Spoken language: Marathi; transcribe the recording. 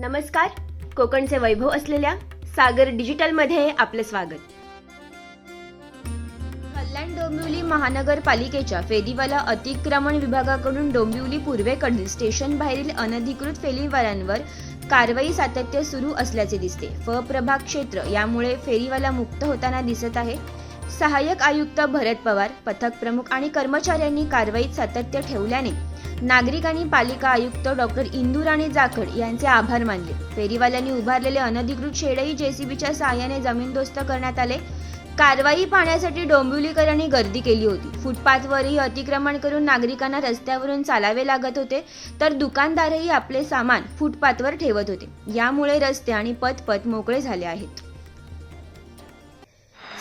नमस्कार. कोकणचे वैभव असलेल्या सागर डिजिटलमध्ये आपलं स्वागत. कल्याण डोंबिवली महानगरपालिकेच्या फेरीवाला अतिक्रमण विभागाकडून डोंबिवली पूर्वेकडील स्टेशन बाहेरील अनधिकृत फेरीवाल्यांवर कारवाई सातत्य सुरू असल्याचे दिसते. फ प्रभाग क्षेत्र यामुळे फेरीवाला मुक्त होताना दिसत आहे. सहाय्यक आयुक्त भरत पवार पथक प्रमुख आणि कर्मचाऱ्यांनी कारवाईत सातत्य ठेवल्याने नागरिकांनी पालिका आयुक्त डॉक्टर इंदुराणी जाखड यांचे आभार मानले. फेरीवाल्यांनी उभारलेले अनधिकृत शेडही जेसीबीच्या सहाय्याने जमीनदोस्त करण्यात आले. कारवाई पाहण्यासाठी डोंबिवलीकरांनी गर्दी केली होती. फुटपाथवरही अतिक्रमण करून नागरिकांना रस्त्यावरून चालावे लागत होते तर दुकानदारही आपले सामान फुटपाथवर ठेवत होते. यामुळे रस्ते आणि पथपथ मोकळे झाले आहेत.